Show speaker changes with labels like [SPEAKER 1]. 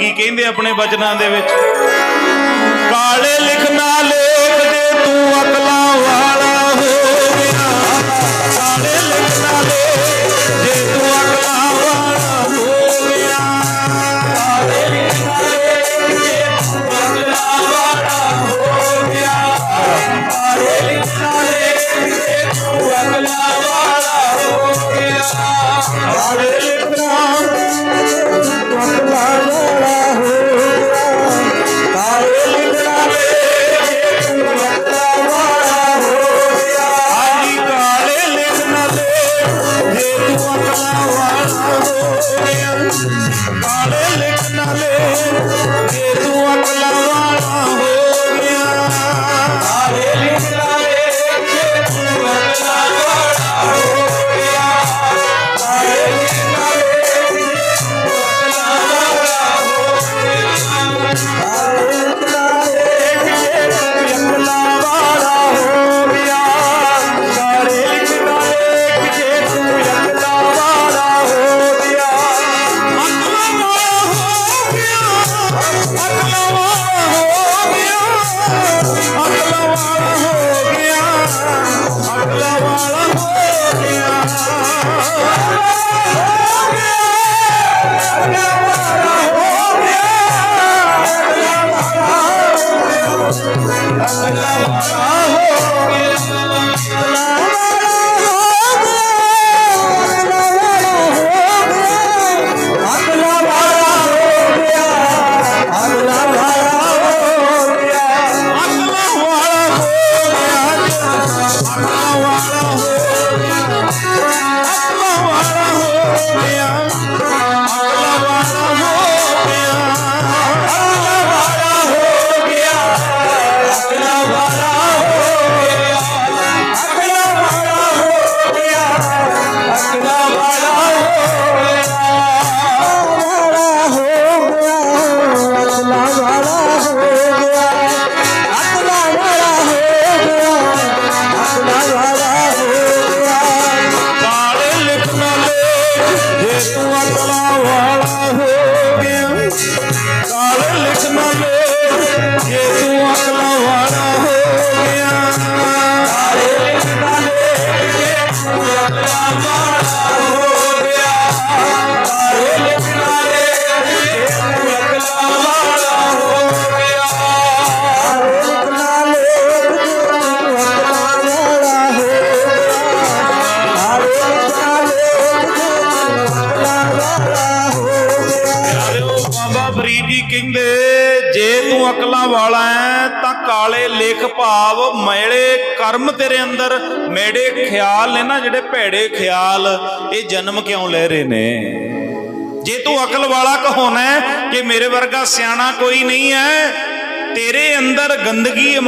[SPEAKER 1] ਕੀ ਕਹਿੰਦੇ ਆਪਣੇ ਬਚਨਾਂ ਦੇ ਵਿੱਚ? ਕਾਲੇ ਲਿਖਣਾ ਲੇਖ ਦੇ ਤੂੰ ਅਕਲਾ আরে লেখ না লেখ Yeah. ਕਹਿੰਦੇ, ਜੇ ਤੂੰ ਅਕਲਾਂ ਵਾਲਾ ਹੈ ਤਾਂ ਕਾਲੇ ਲੇਖ ਭਾਵ ਮੈਲੇ ਕਰਮ ਤੇਰੇ ਅੰਦਰ, ਮੇੜੇ ਖਿਆਲ ਨੇ ਨਾ ਜਿਹੜੇ ਭੈੜੇ ਖਿਆਲ, ਇਹ ਜਨਮ ਕਿਉਂ ਲੈ ਰਹੇ ਨੇ? ਜੇ ਤੂੰ ਅਕਲ ਵਾਲਾ ਕਹੋਣਾ ਕਿ ਮੇਰੇ ਵਰਗਾ ਸਿਆਣਾ ਕੋਈ ਨਹੀਂ ਹੈ ਤੇਰੇ ਅੰਦਰ ਗੰਦਗੀ